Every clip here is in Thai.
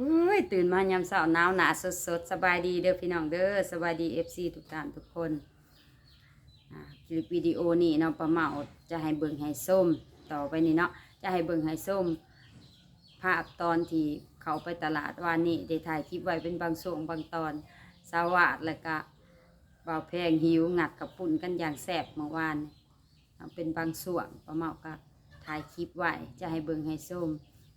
อุ้ยตื่นมายามเช้าหนาวหนาสดสดสบายดีเด้อพี่น้องเด้อสบายดีเอฟซีทุกท่านทุกคนคลิปวิดีโอนี้เนาะประเมาจะให้เบิ่งให้ส้มต่อไปนี้เนาะจะให้เบิ่งให้ส้ม ภาพตอนที่เขาไปตลาดวานนี้ได้ถ่ายคลิปไว้เป็นบางช่วงบางตอนสวัสดแล้วก็บ่าวแพงหิวงัดกับปุ่นกันอย่างแซ่บเมื่อวานเอาเป็นบางส่วนประเมาก็ถ่ายคลิปไว้จะให้เบิ่งให้ส้ม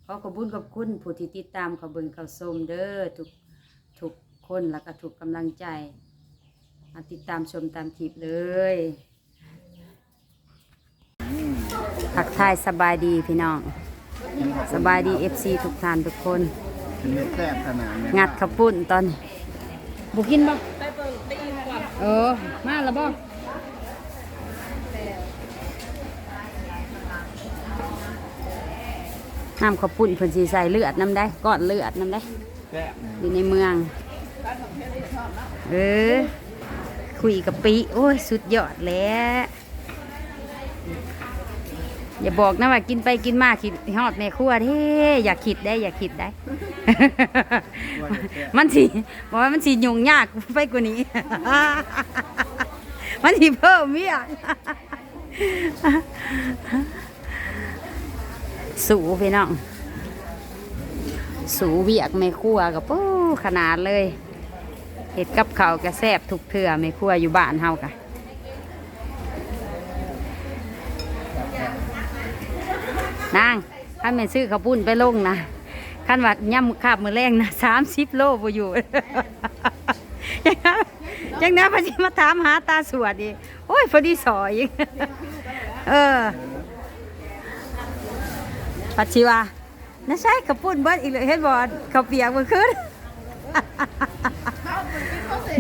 ขอขอบคุญขอบคุณผู้ที่ติดตามขาเบิ่งเขาชมเด้อทุกทุกคนแล้วก็ทุกกำลังใจมาติดตามชมตามคลิปเลยทักไทยสบายดีพี่น้อง สบายดีเอฟซีทุกท่านทุกคน แซ่บขนาดนี่ยงัดข้าวปุ้นตอนบุกินบ่เออ มาแล้วบ่ น้ำข้าวปุ้นเพิ่นสิใส่เลือดน้ำได้ก้อนเลือดน้ำได้อยู่ในเมือง เออ คุยกับปีโอ้ย สุดยอดแล้วอย่าบอกนะว่ากินไปกินมาคิดฮอดแม่ครัวเด้อย่าคิดได้อย่าคิดได้ มันสิบอกว่ามันสิยุ่งยากไปกว่านี้ มันสิเพิ่มเมีย สูพี่น้อง สูเวียกไม่ครัวกับปู้ขนาดเลยเห็ดกับเขากระแซบทุกเถื่อไม่ครัวอยู่บ้านเฮากะนางถ้าแม่นซื้อข้าวปุ้นไปลงนะขั้นว่าย่ำขาบมือแรงนะสามสิบโลบอยู่ยังนะพอจะมาถามหาตาสวดอีโอ้ยพอดีสอยเออ ปัจจิวาน่าใช่กระปุ่นเบิดอีกเลยเห็นบอลเขาวเปียกมันขึ้น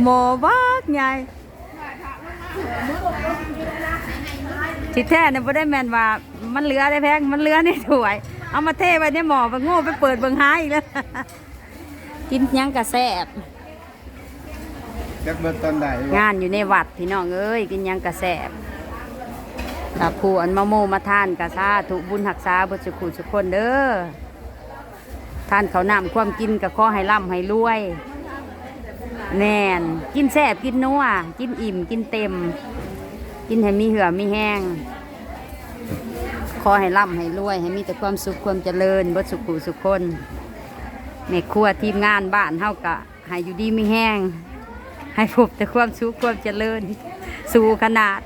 หมอบักไงที่แท้เนี่ยไ่ได้แมนว่า มันเหลือได้แพงมันเหลือในถ้วย เอามาเทไว้ในหม้อไปโง่ไปเปิดเบิ่งหาอีกแล้วกินหยังกระแซบจักเบิดตอนใดงานอยู่ในวัดพี่น้องเอ้ยกินหยังกระแสบ กับผู้อันมาโมมาทานกะซาถูกบุญหักษาบุสุขุสุคนเด้อท่านเขาวนำความกินกับข้อให้ร่ำให้รวย แน่น กินแซ่บกินนัวกินอิ่มกินเต็ม กินให้มีเหือมีแห้งขอให้ร่ำให้รวย ให้มีแต่ความสุขความเจริญบุสุขุสุขคนแม่ครัวทีมงานบ้านเฮากะให้อยู่ดีไมีแห้ง ให้พบแต่ความสุขความเจริญ สู่ขนาด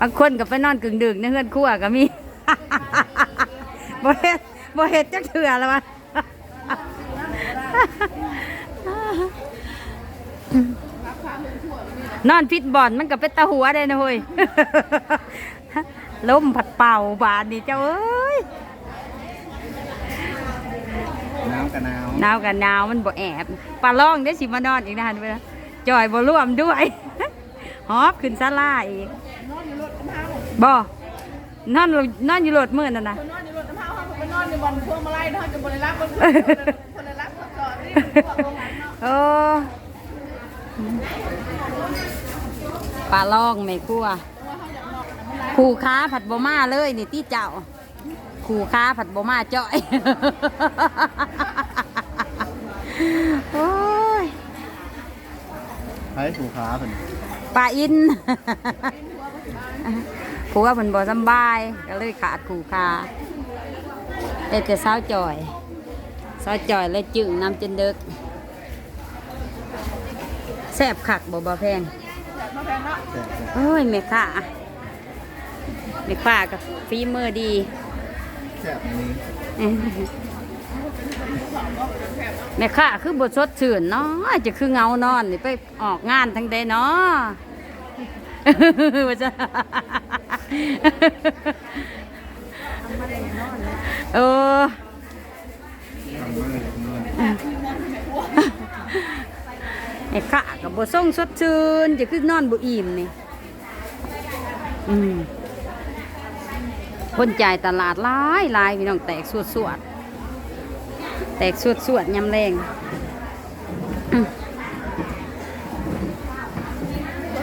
บางคนก็ไปนอนกึ่งดึกในเฮือนครัวก็มีบ่เฮ็ดบ่เฮ็ดจักเถื่อแล้ววะนอนพิษบ่อนมันก็เป็นตาหัวได้นะเฮ้ยล้มผัดเป่าบานนี่เจ้าเอ้ยหนาวกับหนาวหนาวกับหนาวมันบ่แอบปลาล่องได้สิมานอนอีกนะฮันเวลาจอยบ่ร่วมด้วย ฮอบขึ้นซาลาอีกบ่นอนอยู่นอนอยู่รถมือนั่นน่ะนอนอยู่รถน้ำเท้าเขาไปนอนอยู่บนพวงมาลัยนอนอยู่บนรับคนคนรับคนจอนนี่โรงงานเนาะโอ้ปลาลองไม่กลัวขู่ค้าผัดบ่มาเลยนี่ที่เจ้าขู่ค้าผัดบ่มาจ้อยโอ้ยใช้ถูขาเพิ่น ปลาอินผัวเพิ่นบ่สำบาย ก็เลยขาดขู่ค้าได้แต่สาวจอยสาวจอยเลยจึงน้ำจนเดึกแซ่บคักบ่บ่แพงมาแพงเนาะแซ่บโอ้ยแม่ค้าแม่ค้ากับฝีมือดีแซ่บอันนี้แม่ค้าคือบทสดชื่นเนาะจะคือเงานอนนี่ไปออกงานทั้งใดเนาะ ว่าจะเออทำมือทำมือแม่ค้ากับบทส่งสดชื่นจะคือนอนบ่อิ่มนี่อืมคนจ่ายตลาดหลายหลายพี่น้องแตกสวดสวดแตกสวดสวดยำแรง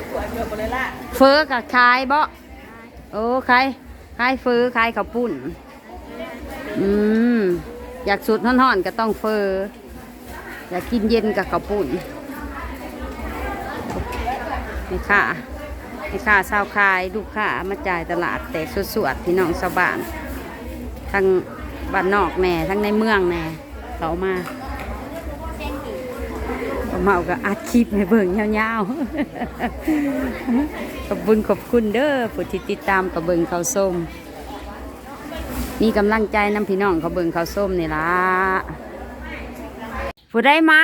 สวยเกือบบริรักษ์ เฟอกับขายบ่โอ้ขายขายเฟอขายข้าวปุ้น อืม อยากสุดห่อนๆก็ต้องเฟออยากกินเย็นกับข้าวปุ้นนี่ค่ะนี่ค่ะชาวคายลูกค้ามาจ่ายตลาดแตกสวดๆพี่น้องชาวบ้านทั้งบ้านนอกแน่ทั้งในเมืองแน่เขามา เมาก็อัดคลิปให้เบิ่งยาวๆขอบคุณขอบคุณเด้อผู้ที่ติดตามกับเบิ่งเขาวส้ม มีกำลังใจนำพี่น้องเขาเบิ่งเขาวส้มนี่ล่ะผู้ได้มา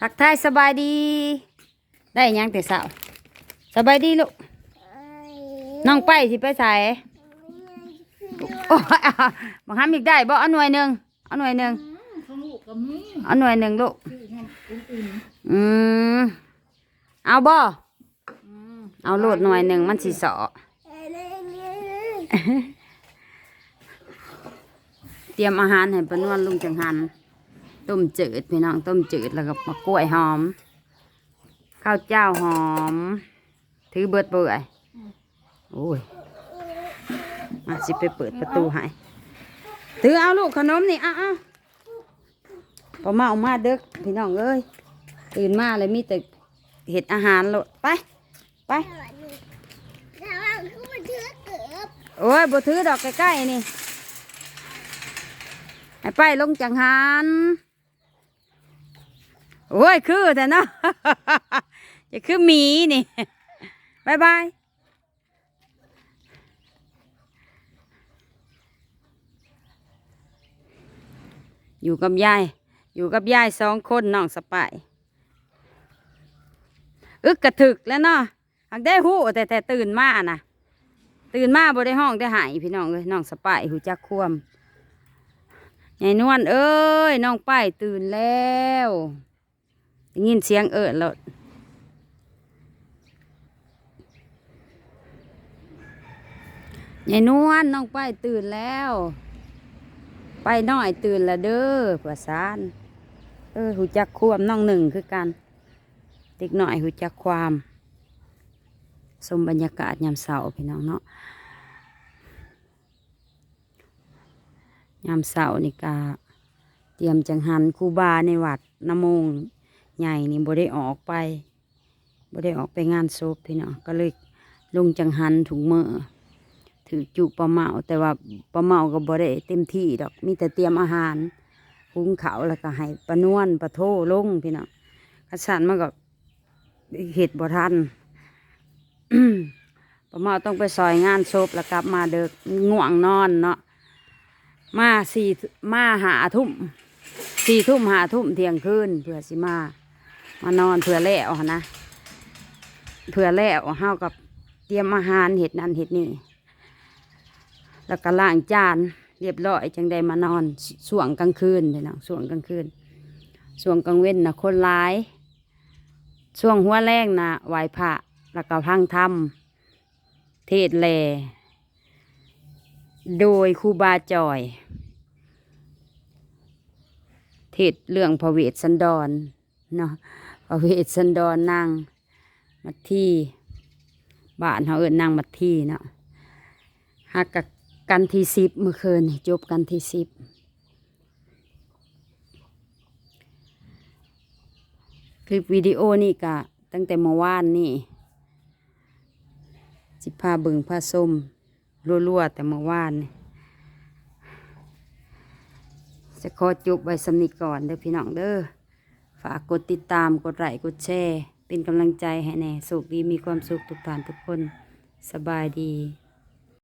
ทักทายสบายดี ได้หยังแต่สาวสบายดีลูกน้องไปสิไปใส่โอ้ยเอาบางครั้งอีกได้บ่เอาหน่วยหนึ่งเอาหน่วยหนึ่งของลูกกับมึงเอาหน่วยหนึ่งลูก อืมเอาบ่เอาโลดหน่วยหนึ่งมันสิเสอเตรียมอาหารให้ปานวลลุงจังหัน ต้มจืดพี่น้องต้มจืดแล้วก็มะกล้วยหอม ข้าวเจ้าหอม ถือเบิดเบื่อยโอ้ยมาสิไปเปิดประตูให้ถือเอาลูกขนมนี่เอ้าเอา พอมาออกมาเด็กพี่น้องเอ้ยตื่นมาเลยมีแต่เห็ดอาหารโลดไปไปโอ้ยบ่ถือดอกใกล้ๆนี่ให้ไปลงจังหันโอ้ยคือแต่เนาะจะคือหมีนี่บายบายอยู่กับยาย อยู่กับยายสองคนน้องสปายอึกกระถึกแล้วเนาะหากได้หูแต่แต่ตื่นมาน่ะ ตื่นมาบ่ได้ห้องได้หายพี่น้องเลยน้องสปายหูจักควมยายนวลเอ้ยน้องป้ายตื่นแล้วได้ยินเสียงเอิดแล้วยายนวลน้องป้ายตื่นแล้ว ไปน้อยตื่นล้วเด้อประสาน เออหูจักควมน้องหนึ่งคือกันเด็กหน่อยหูจักความสมบรรยากาศยามเสาร์พี่น้องเนาะยามเสาร์นี่กาเตรียมจังหันครูบาในวัดน้ำมงใหญ่นี่บ่ได้ออกไปบ่ได้ออกไปงานศพพี่น้องก็เลยลงจังหันถุงมือถือจุปลาเมาแต่ว่าปลาเมาก็บ่ได้เต็มที่ดอกมีแต่เตรียมอาหาร หุงขาวแล้วก็ให้ปลานวลปลาโทลงพี่น้องกระสันมันก็เห็ดบ่ทันปลาเมาต้องไปซอยงานศพแล้วกลับมาเด็กง่วงนอนเนาะมาสี่มาหาทุ่มสี่ทุ่มหาทุ่มเที่ยงคืนเพื่อสิมามานอนเพื่อแล้วหั้นะเพื่อแล้วเฮากับเตรียมอาหารเห็ดนั่นเห็ดนี่แล้วก็ล้างจาน เรียบร้อยจังได้มานอนส่วงกลางคืนเลยนะช่วงกลางคืนช่วงกลางเว้นนะคนร้าย ช่วงหัวแรงนะไหวพระแล้วก็พังธรรมเทศแล โดยครูบาจอย เทศเรื่องพระเวสสันดรเนาะพระเวสสันดรนางมัททีบ้านเขาเอินนางมัททีเนาะหักกับ กันที่สิบเมื่อคืนจบกันที่สิบคลิปวิดีโอนี่กะ ตั้งแต่เมื่อวานนี่สิพาเบิ่งพาส้มรัวๆแต่เมื่อวาน จะขอจบไว้สำนิก่อนเด้อพี่น้องเด้อฝากกดติดตามกดไลค์กดแชร์ เป็นกำลังใจให้แน่สุขดีมีความสุขทุกท่านทุกคนสบายดี